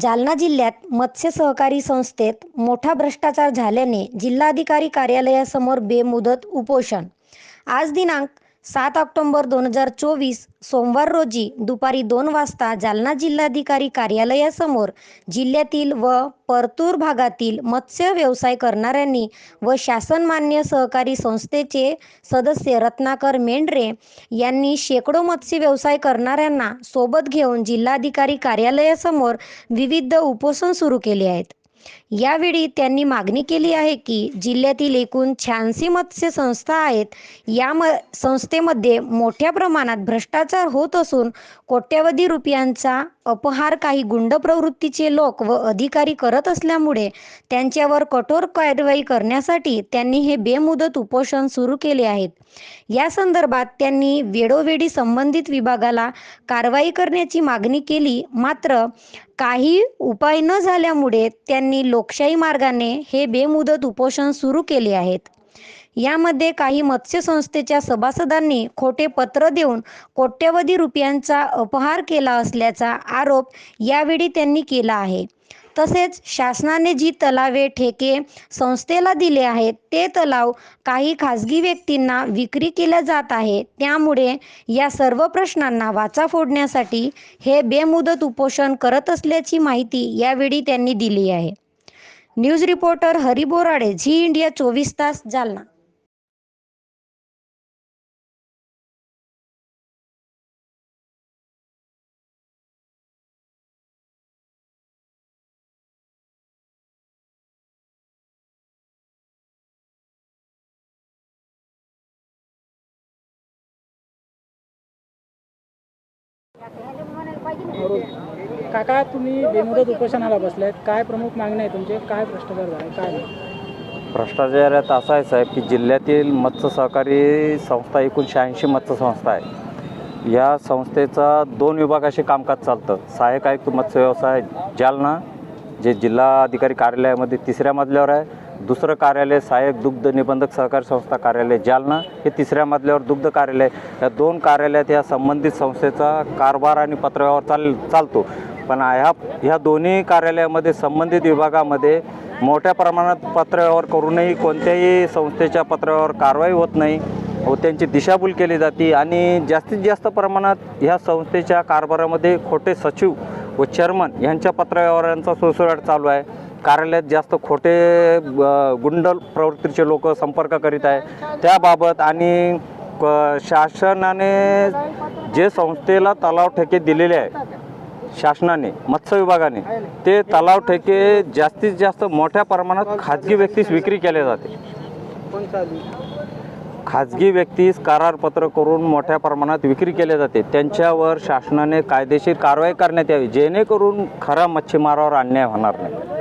जालना जिल्ह्यात मत्स्य सहकारी संस्थेत मोठा भ्रष्टाचार झाल्याने जिल्हाधिकारी कार्यालयासमोर बेमुदत उपोषण. आज दिनांक सात ऑक्टोंबर दोन हजार चोवीस सोमवार रोजी दुपारी दोन वाजता जालना जिल्हाधिकारी कार्यालयासमोर जिल्ह्यातील व परतूर भागातील मत्स्य व्यवसाय करणाऱ्यांनी व शासनमान्य सहकारी संस्थेचे सदस्य रत्नाकर मेंढरे यांनी शेकडो मत्स्य व्यवसाय करणाऱ्यांना सोबत घेऊन जिल्हाधिकारी कार्यालयासमोर विविध उपोषण सुरू केले आहेत. यावेळी त्यांनी मागणी केली आहे की जिल्ह्यातील एकूण शहाऐंशी मत्स्य संस्था आहेत या म संस्थेमध्ये मोठ्या प्रमाणात भ्रष्टाचार होत असून कोट्यवधी रुपयांचा अपहार काही गुंड प्रवृत्तीचे लोक व अधिकारी करत असल्यामुळे त्यांच्यावर कठोर कारवाई करण्यासाठी त्यांनी हे बेमुदत उपोषण सुरू केले आहेत. या संदर्भात त्यांनी वेळोवेळी संबंधित विभागाला कारवाई करण्याची मागणी केली मात्र काही उपाय न झाल्यामुळे त्यांनी लोकशाही मार्गाने हे बेमुदत उपोषण सुरू केले आहेत. यामध्ये काही मत्स्य संस्थेच्या सभासदांनी खोटे पत्र देऊन कोट्यवधी रुपयांचा अपहार केला असल्याचा आरोप यावेळी त्यांनी केला आहे. तसेच शासनाने जी तलावे ठेके संस्थेला दिले आहेत ते तलाव काही खाजगी व्यक्तींना विक्री केल्या जात आहे. त्यामुळे या सर्व प्रश्नांना वाचा फोडण्यासाठी हे बेमुदत उपोषण करत असल्याची माहिती यावेळी त्यांनी दिली आहे. News reporter Hari Borade Zee India चोवीस तास जालना. काका तुम्ही बेमुदत उपोषणाला बसलायत काय प्रमुख मागणी आहे तुमचे? काय भ्रष्टाचार झाला काय नाही भ्रष्टाचारात असा आहे साहेब की जिल्ह्यातील मत्स्य सहकारी संस्था एकूण शहाऐंशी मत्स्य संस्था आहे या संस्थेचा दोन विभागाशी कामकाज चालतं. सहाय्यक आयुक्त मत्स्य व्यवसाय जालना जे जिल्हा अधिकारी कार्यालयामध्ये तिसऱ्या मजल्यावर आहे दुसरं कार्यालय सहाय्यक दुग्ध निबंधक सहकारी संस्था कार्यालय जालना हे तिसऱ्या मजल्यावर दुग्ध कार्यालय या दोन कार्यालयात या संबंधित संस्थेचा कारभार आणि पत्रव्यवहार चाल चालतो. पण ह्या ह्या दोन्ही कार्यालयामध्ये संबंधित विभागामध्ये मोठ्या प्रमाणात पत्रव्यवहार करूनही कोणत्याही संस्थेच्या पत्रव्यवहार कारवाई होत नाही. व त्यांची दिशाभूल केली जाते आणि जास्तीत जास्त प्रमाणात ह्या संस्थेच्या कारभारामध्ये खोटे सचिव व चेअरमन यांच्या पत्रव्यवहारांचा सुळसुळाट चालू आहे. कार्यालयात जास्त खोटे गुंडल गुंड प्रवृत्तीचे लोक संपर्क करीत आहे. त्याबाबत आणि क- शासनाने जे संस्थेला तलाव ठेके दिलेले आहे शासनाने मत्स्य विभागाने ते तलाव ठेके जास्तीत जास्त मोठ्या प्रमाणात खाजगी व्यक्तीस विक्री केले जाते. खाजगी व्यक्तीस करारपत्र करून मोठ्या प्रमाणात विक्री केली जाते. त्यांच्यावर शासनाने कायदेशीर कारवाई करण्यात यावी जेणेकरून खऱ्या मच्छीमारावर अन्याय होणार नाही.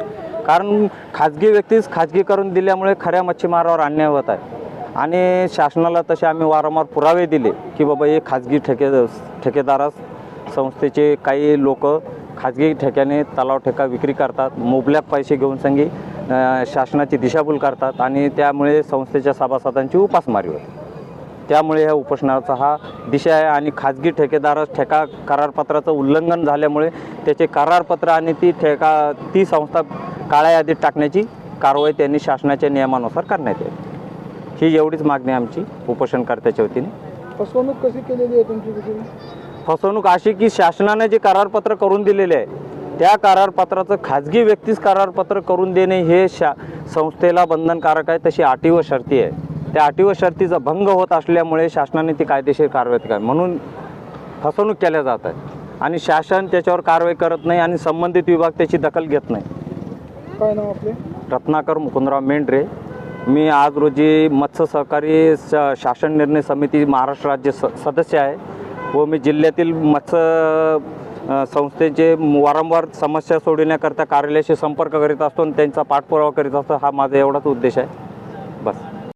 कारण खाजगी व्यक्तीच खाजगी करून दिल्यामुळे खऱ्या मच्छीमारावर अन्याय होत आहे. आणि शासनाला तसे आम्ही वारंवार पुरावे दिले की बाबा हे खाजगी ठेके ठेकेदारास संस्थेचे काही लोक खाजगी ठेक्याने तलाव ठेका विक्री करतात मोबल्यात पैसे घेऊन संगी शासनाची दिशाभूल करतात आणि त्यामुळे संस्थेच्या सभासदांची उपासमारी होते. त्यामुळे ह्या उपोषणाचा हा दिशा आहे आणि खाजगी ठेकेदारास ठेका करारपत्राचं उल्लंघन झाल्यामुळे त्याचे करारपत्र आणि ती ठेका ती संस्था काळ्या यादीत टाकण्याची कारवाई त्यांनी शासनाच्या नियमानुसार करण्यात येईल ही एवढीच मागणी आमची उपोषणकर्त्याच्या वतीने. फसवणूक कशी केलेली आहे तुमची तिथे फसवणूक अशी की शासनाने जे करारपत्र करून दिलेले आहे त्या करारपत्राचं खाजगी व्यक्तीस करारपत्र करून देणे हे शा संस्थेला बंधनकारक आहे तशी अटी व शर्ती आहे. त्या अटी व शर्तीचा भंग होत असल्यामुळे शासनाने ती कायदेशीर कारवाई करावी म्हणून फसवणूक केल्या जात आहे. आणि शासन त्याच्यावर कारवाई करत नाही आणि संबंधित विभाग त्याची दखल घेत नाही. काय नाव आपले? रत्नाकर मुकुंदराव मेंढरे. मी आज रोजी मत्स्य सहकारी शासन निर्णय समिती महाराष्ट्र राज्य स सदस्य आहे व मी जिल्ह्यातील मत्स्य संस्थेचे वारंवार समस्या सोडविण्याकरता कार्यालयाशी संपर्क करीत असतो आणि त्यांचा पाठपुरावा करीत असतो. हा माझा एवढाच उद्देश आहे.